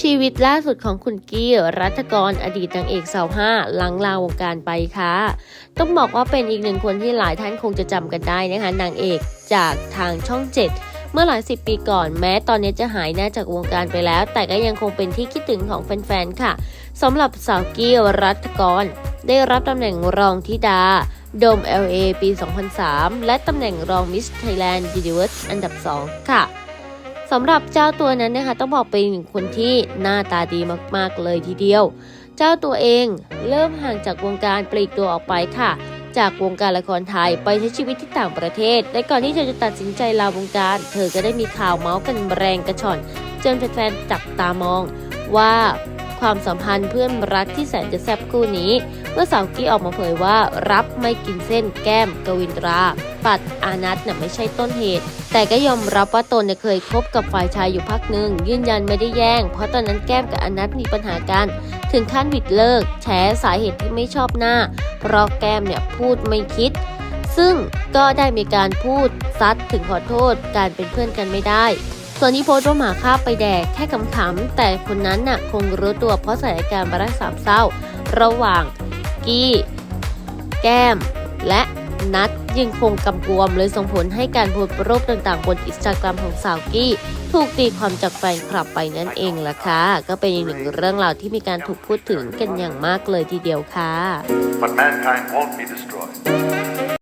ชีวิตล่าสุดของคุณกี้รัฐกรอดีตนางเอกสาวห้าหลังลาวงการไปค่ะ ต้องบอกว่าเป็นอีกหนึ่งคนที่หลายท่านคงจะจำกันได้นะคะนางเอกจากทางช่อง7เมื่อหลายสิบปีก่อนแม้ตอนนี้จะหายหน้าจากวงการไปแล้ว แต่ก็ยังคงเป็นที่คิดถึงของแฟนๆค่ะสำหรับสาวกี้รัฐกร ได้รับตำแหน่งรองธิดาโดม LA ปี 2003 และตำแหน่งรองมิสไทยแลนด์ Universe อันดับ 2 ค่ะ สำหรับเจ้าตัวนั้นนะคะต้องบอกเป็นหนึ่งคนที่หน้าตาดีมากๆเลยทีเดียว เจ้าตัวเองเริ่มห่างจากวงการปลีกตัวออกไปค่ะ จากวงการละครไทยไปใช้ชีวิตที่ต่างประเทศ และก่อนที่เธอจะตัดสินใจลาวงการ เธอก็ได้มีข่าวเมาส์กันแรงกระชอนจนแฟนๆจับตามองว่าความสัมพันธ์เพื่อนรักที่แสนจะแซ่บคู่นี้ เมื่อสาวกี้ออกมาเผยว่ารับไม่กินเส้นแก้มกวินตรา ปัดอานัทน่ะไม่ใช่ต้นเหตุ แต่ก็ยอมรับว่าตนเนี่ยเคยคบกับฝ่ายชายอยู่พักหนึ่งยืนยันไม่ได้แย่ง เพราะตอนนั้นแก้มกับอานัทมีปัญหากันถึงขั้นหวิดเลิก แฉสาเหตุที่ไม่ชอบหน้า เพราะแก้มเนี่ยพูดไม่คิด ซึ่งก็ได้มีการพูดซัดถึงขอโทษการเป็นเพื่อนกันไม่ได้ส่วนที่โพสต์ว่าหมาฆ่าไปแดกแค่ขำๆแต่คนนั้นน่ะคงรู้ตัวเพราะสถานการณ์มารักสามเศร้า ระหว่างกี้ แก้ม และนัด ยังคงกำกวมเลยส่งผลให้การโพสต์รูปต่างๆ บนอินสตาแกรมของสาวกี้ ถูกตีความจากแฟนคลับไปนั่นเองล่ะค่ะ ก็เป็นอีกหนึ่งเรื่องราวที่มีการถูกพูดถึงกันอย่างมากเลยทีเดียวค่ะ